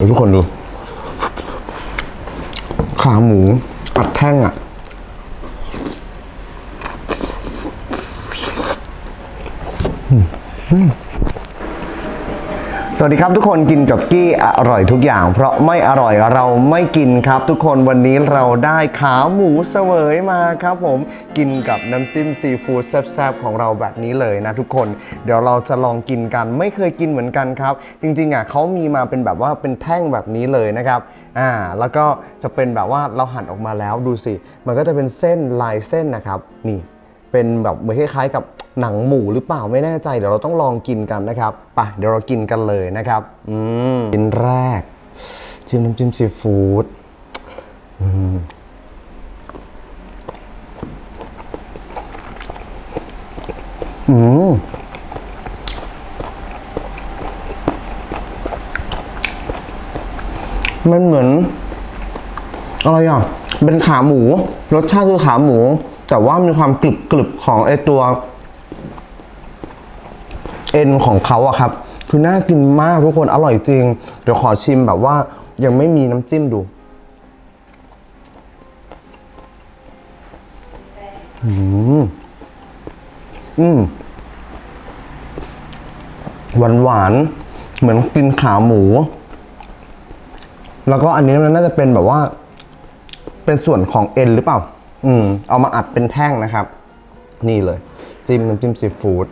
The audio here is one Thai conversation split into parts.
ทุกคนดู ขาหมูอัดแท่งอะ สวัสดีครับทุกคนกินกับกี้อร่อยทุกอย่าง เพราะไม่อร่อยเราไม่กินครับ ทุกคนวันนี้เราได้ขาหมูเสวยมาครับผมกินกับน้ำจิ้มซีฟู้ดแซ่บๆของเราแบบนี้เลยนะทุกคนเดี๋ยวเราจะลองกินกันไม่เคยกินเหมือนกันครับ จริงๆอะเขามีมาเป็นแบบว่าเป็นแท่งแบบนี้เลยนะครับอ่าแล้วก็จะเป็นแบบว่าเราหั่นออกมาแล้วดูสิ มันก็จะเป็นเส้นลายเส้นนะครับนี่เป็นแบบเหมือนคล้ายๆกับ หนังหมูหรือเปล่าไม่แน่ใจเดี๋ยวเราต้องลองกินกันนะครับปะเดี๋ยวเรากินกันเลยนะครับ อืมกินแรก จิ้มน้ำจิ้มซีฟู้ดอืมอืมมันเหมือนอะไรอะ เป็นขาหมู รสชาติคือขาหมู แต่ว่ามีความกรึบกรึบของไอตัว อ็นของเขาอะครับ คือน่ากินมากทุกคนอร่อยจริง เดี๋ยวขอชิมแบบว่ายังไม่มีน้ำจิ้มดูอืมอืมหวานหวานเหมือนกินขาหมู แล้วก็อันนี้มันน่าจะเป็นแบบว่า เป็นส่วนของเอ็นหรือเปล่า อืม เอามาอัดเป็นแท่งนะครับ นี่เลย จิ้มน้ำจิ้มซีฟู้ด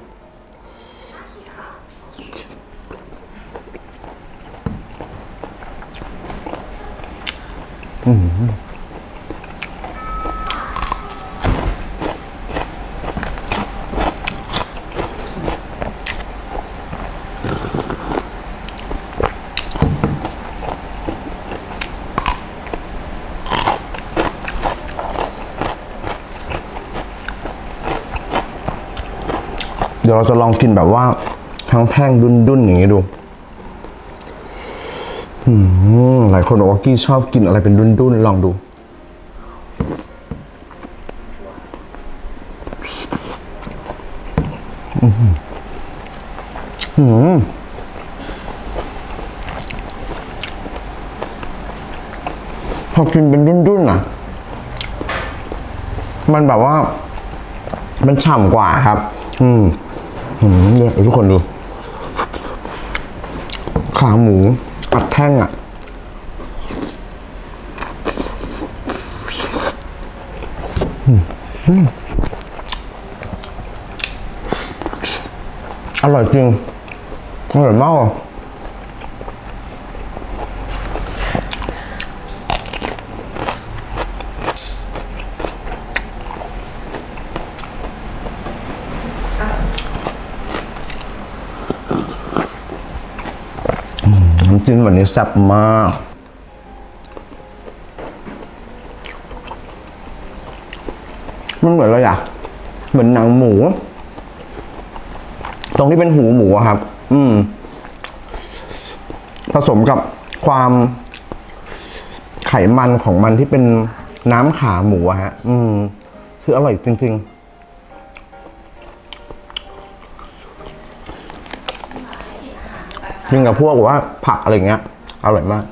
เดี๋ยวเราจะลองกินแบบว่า ทั้งแท่งดุนๆอย่างนี้ดูหลายคนบอกว่ากี้ชอบกินอะไรเป็นดุนๆลองดูอืมอืมพอกินเป็นดุนๆอะ มันแบบว่า มันฉ่ำกว่าครับ อืม อืมเนี่ยทุกคนดู ขาหมูอัดแท่งอะอืมอืมอร่อยจริง อร่อยมากอะ จิ้มวันนี้แซ่บมาก มันเหมือนอะไรอะ เหมือนหนังหมู ตรงที่เป็นหูหมูครับ อืม ผสมกับความไขมันของมันที่เป็นน้ำขาหมูฮะ อืม คืออร่อยจริง ๆ กินกับพวกแบบว่าผักอะไรเงี้ย อร่อยมาก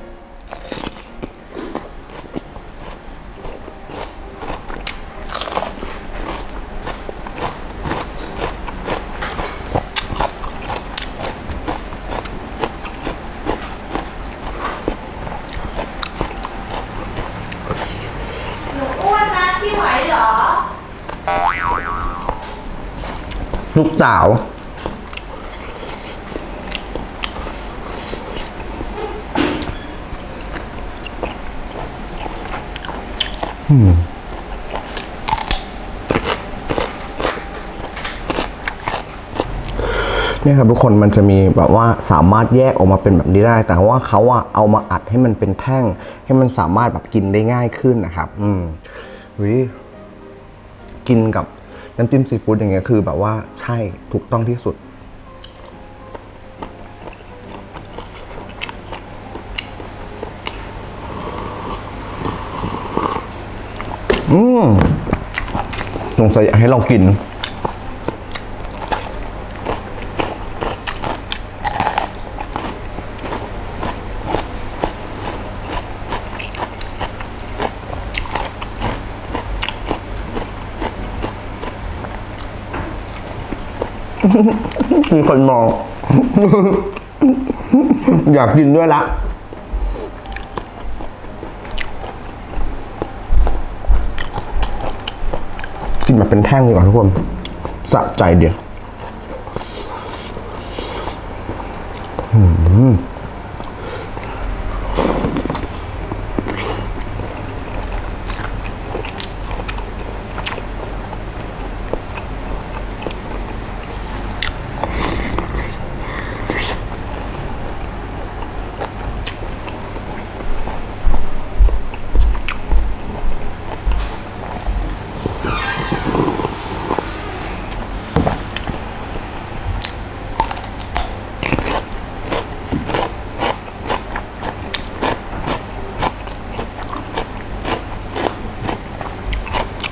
หนูอ้วนนะพี่ไหวเหรอ ลูกสาว เนี่ยครับทุกคนมันจะมีแบบว่าสามารถแยกออกมาเป็นแบบนี้ได้ แต่ว่าเขาอะเอามาอัดให้มันเป็นแท่ง ให้มันสามารถแบบกินได้ง่ายขึ้นนะครับ อืมวิกินกับน้ำจิ้มซีฟู้ดอย่างเงี้ยคือแบบว่าใช่ถูกต้องที่สุด อืมสงสัยให้เรากิน มีคนมอง อยากกินด้วยละ นแบบเป็นแท่งดีกว่าทุกคนสะใจเดียว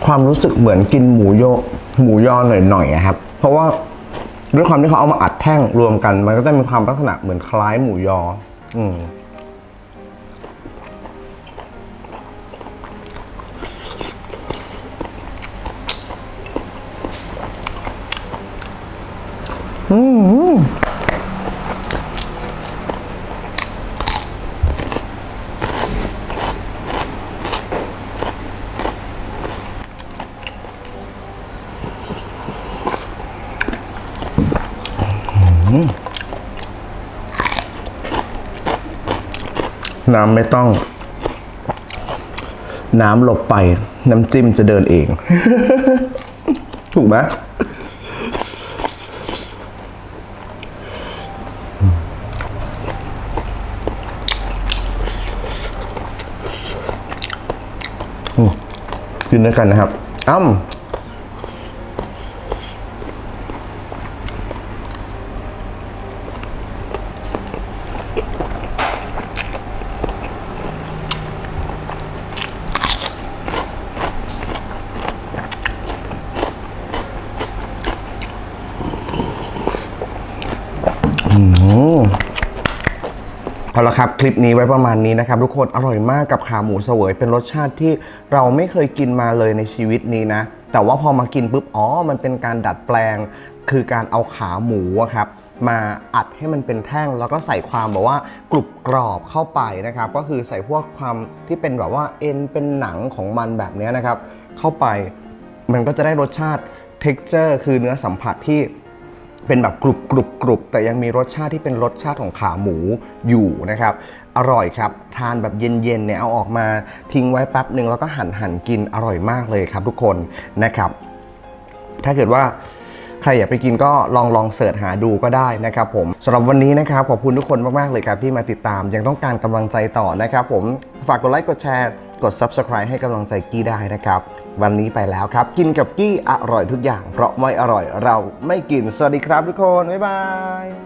ความรู้สึกเหมือนกินหมูโยหมูยอหน่อยๆอะครับ เพราะว่าด้วยความที่เขาเอามาอัดแท่งรวมกัน มันก็จะมีความลักษณะเหมือนคล้ายหมูยอ อืมอืม น้ำไม่ต้อง น้ำหลบไป น้ำจิ้มจะเดินเอง ถูกไหมอืมกินด้วยกันนะครับ อ้ำ เอาละครับ คลิปนี้ไว้ประมาณนี้นะครับ ทุกคนอร่อยมากกับขาหมูเสวย เป็นรสชาติที่เราไม่เคยกินมาเลยในชีวิตนี้นะ แต่ว่าพอมากินปุ๊บอ๋อ มันเป็นการดัดแปลง คือการเอาขาหมูครับมาอัดให้มันเป็นแท่งแล้วก็ใส่ความแบบว่ากรุบกรอบเข้าไปนะครับ ก็คือใส่พวกความที่เป็นแบบว่าเอ็นเป็นหนังของมันแบบนี้นะครับ เข้าไปมันก็จะได้รสชาติ texture คือเนื้อสัมผัสที่ เป็นแบบกรุบกรุบกรุบแต่ยังมีรสชาติที่เป็นรสชาติของขาหมูอยู่นะครับ อร่อยครับ ทานแบบเย็นๆเนี่ยเอาออกมาทิ้งไว้แป๊บหนึ่งแล้วก็หั่นหั่นกินอร่อยมากเลยครับทุกคนนะครับ ถ้าเกิดว่าใครอยากไปกินก็ลองลองเสิร์ชหาดูก็ได้นะครับผมสำหรับวันนี้นะครับขอบคุณทุกคนมากๆเลยครับที่มาติดตามยังต้องการกำลังใจต่อนะครับผมฝากกดไลค์กดแชร์กด Subscribe ให้กำลังใจกี้ได้นะครับ วันนี้ไปแล้วครับ กินกับกี้อร่อยทุกอย่าง เพราะไม่อร่อยเราไม่กิน สวัสดีครับทุกคน บ๊ายบาย